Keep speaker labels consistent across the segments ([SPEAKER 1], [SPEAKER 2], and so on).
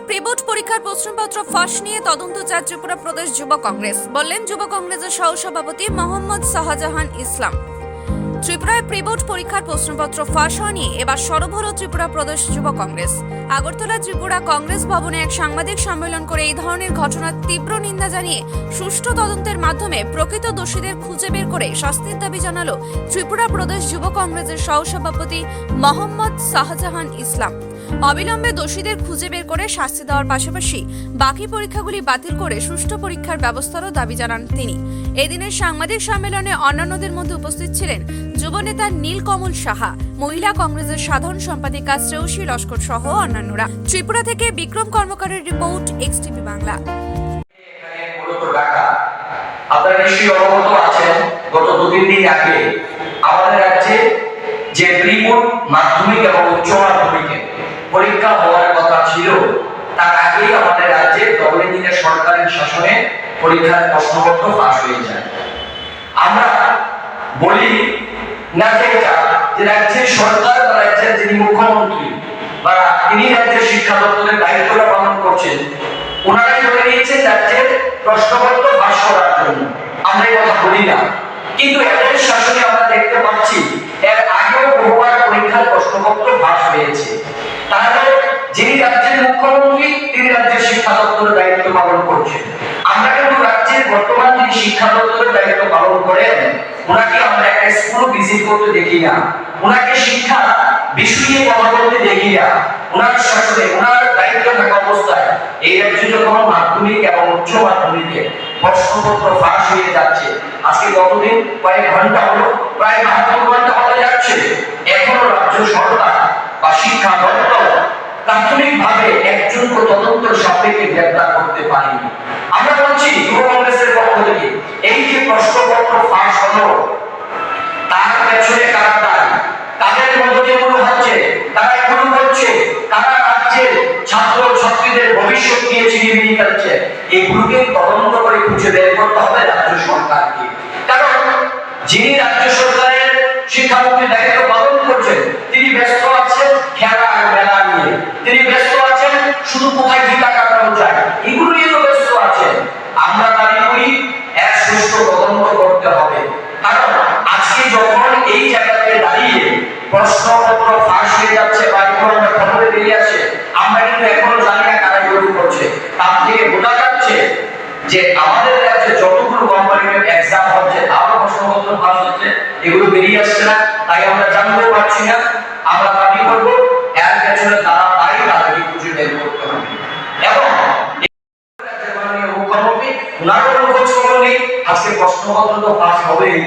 [SPEAKER 1] ত্রিপুরায় প্রিবোর্ড পরীক্ষার প্রশ্নপত্র ফাঁস নিয়ে তদন্ত চায় ত্রিপুরা প্রদেশ যুব কংগ্রেস। বললেন, যুব কংগ্রেসের সহসভাপতি মোহাম্মদ শাহজাহান ইসলাম। ত্রিপুরায় প্রিবোর্ড পরীক্ষার প্রশ্নপত্র ফাঁস হওয়া নিয়ে এবার সরব হল ত্রিপুরা প্রদেশ যুব কংগ্রেস। আগরতলা ত্রিপুরা কংগ্রেস ভবনে এক সাংবাদিক সম্মেলন করে এই ধরনের ঘটনার তীব্র নিন্দা জানিয়ে সুষ্ঠু তদন্তের মাধ্যমে প্রকৃত দোষীদের খুঁজে বের করে শাস্তির দাবি জানালো ত্রিপুরা প্রদেশ যুব কংগ্রেসের সহসভাপতি মোহাম্মদ শাহজাহান ইসলাম। অবিলম্বে দোষীদের খুঁজে বের করে শাস্তি দেওয়ার পাশাপাশি বাকি পরীক্ষাগুলি বাতিল করে সুষ্ঠু পরীক্ষার ব্যবস্থারও দাবি জানান তিনি। এদিনের সাংবাদিক সম্মেলনে অন্যান্যদের মধ্যে উপস্থিত ছিলেন যুবনেতা নীলকমল সাহা, মহিলা কংগ্রেসের সাধারণ সম্পাদিকা শ্রেয়সী লস্কর সহ অন্যান্যরা। ত্রিপুরা থেকে বিক্রম কর্মকারের রিপোর্ট এক্সটিভি বাংলা।
[SPEAKER 2] আপনারা নিশ্চয়ই অবগত আছেন, গত দু তিন দিন আগে আমাদের রাজ্যে যে প্রিবোর্ড মাধ্যমিক এবং উচ্চ মাধ্যমিকে তার আগেই আমাদের রাজ্যে ডবল ইঞ্জিনের সরকারি শাসনে পরীক্ষার প্রশ্নপত্র ফাঁস হয়ে যায়। আমরা বলি, না যে রাজ্যের সরকার বা রাজ্যের যিনি মুখ্যমন্ত্রী বা তিনি রাজ্যের শিক্ষা দপ্তরের দায়িত্বটা পালন করছেন, ওনারাই ধরে নিয়েছেন রাজ্যের প্রশ্নপত্র ফাঁস করার জন্য। আমরা এই কথা বলি না। কিন্তু এদের শাসনে আমরা পালন করছেন আমরা কিন্তু রাজ্যের বর্তমান যিনি শিক্ষা দপ্তরের দায়িত্ব পালন করেন, ওনাকে আমরা একটা স্কুল ভিজিট করতে দেখি না। ওনাকে শিক্ষা বিষয়ে দেখি না। ওনার শাসনে, ওনার দায়িত্ব থাকা অবস্থায় এই যখন মাধ্যমিক এবং উচ্চ মাধ্যমিকে প্রশ্নপত্র ফাঁস হয়ে যাচ্ছে, আজকে কতদিন? কয়েক ঘণ্টা হলো, প্রায় বাহাত্তর ঘণ্টা হতে যাচ্ছে। এখনও রাজ্য সরকার বা শিক্ষা দপ্তর প্রাথমিকভাবে একজনকে তদন্ত সাপেক্ষে গ্রেপ্তার করতে পারেনি। আমরা বলছি যুব কংগ্রেসের পক্ষ থেকে, এই যে প্রশ্নপত্র ফাঁস হলো, তার পেছনে কারা দায়ী? তাদের মধ্যে যেগুলো হচ্ছে, তারা এখনও বলছে, তারা রাজ্যের ছাত্র ছাত্রীদের ভবিষ্যৎ নিয়ে চিনিমিনি ফেলছে এগুলোকে তদন্ত করে খুঁজে বের করতে হবে রাজ্য সরকারকে। কারণ যিনি রাজ্য সরকারের শিক্ষামন্ত্রীর প্রশ্নপত্র ফাঁস হয়ে যাচ্ছে বা আমরা খবরে বেরিয়ে আসে, আমরা কিন্তু এখনও জানি না কারা গরু করছে। তার থেকে বোঝা যাচ্ছে যে আমাদের কাছে যতগুলো কোম্পানির এক্সাম হচ্ছে, তারও প্রশ্নপত্র ফাঁস হচ্ছে, এগুলো বেরিয়ে আসছে না। তাই আমরা জানতেও পারছি না, আমরা দাবি করব, এর পেছনে তারা তাই তাদেরকে খুঁজে বের করতে হবে। এবং মুখ্যমন্ত্রী ওনারও খোঁজ খবর নেই, আজকে প্রশ্নপত্র তো ফাঁস হবেই।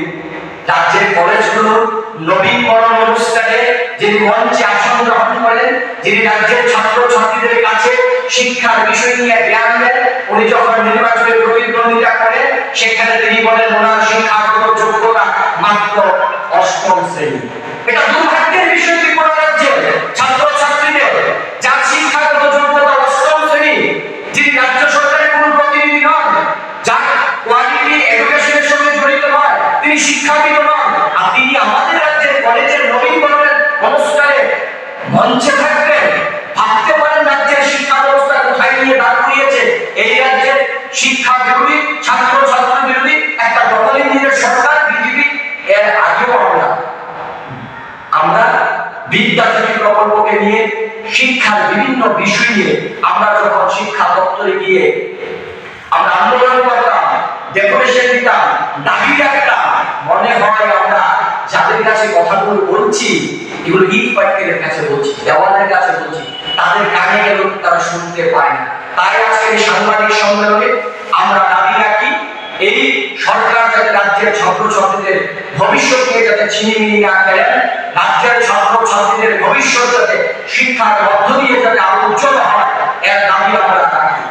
[SPEAKER 2] রাজ্যের কলেজগুলোর নবীকরণ অনুষ্ঠানে যিনি মঞ্চে আসন গ্রহণ করেন, যিনি রাজ্যের ছাত্র ছাত্রীদের কাছে শিক্ষার বিষয় নিয়ে জ্ঞান দেন, উনি যখন নির্বাচনে প্রতিদ্বন্দ্বিতা করেন, সেখানে তিনি বলেন, ওনার শিক্ষাগত যোগ্যতা মাত্র অষ্টম শ্রেণি। এটা শিক্ষার বিভিন্ন বিষয় আমরা যখন শিক্ষা দপ্তরে গিয়ে আমরা আন্দোলন করতাম ডেকোরেশন দিতাম, দাবি রাখতাম, মনে হয় আমরা যাদের কাছে কথাগুলো বলছি, এগুলো ইট পাটকেলের কাছে বলছি, দেওয়ালের কাছে বলছি, তাদের কানে গেল তারা শুনতে পায় না। তাই আজকে সাংবাদিক সম্মেলনে আমরা দাবি রাখি, এই সরকার যাতে রাজ্যের ছাত্র ছাত্রীদের ভবিষ্যৎ নিয়ে যাতে ছিনিমিনি না খেলেন রাজ্যের ভবিষ্যৎ যাতে শিক্ষার মধ্য দিয়ে যাতে আরও উজ্জ্বল হয়, এর দাবি আমরা রাখি।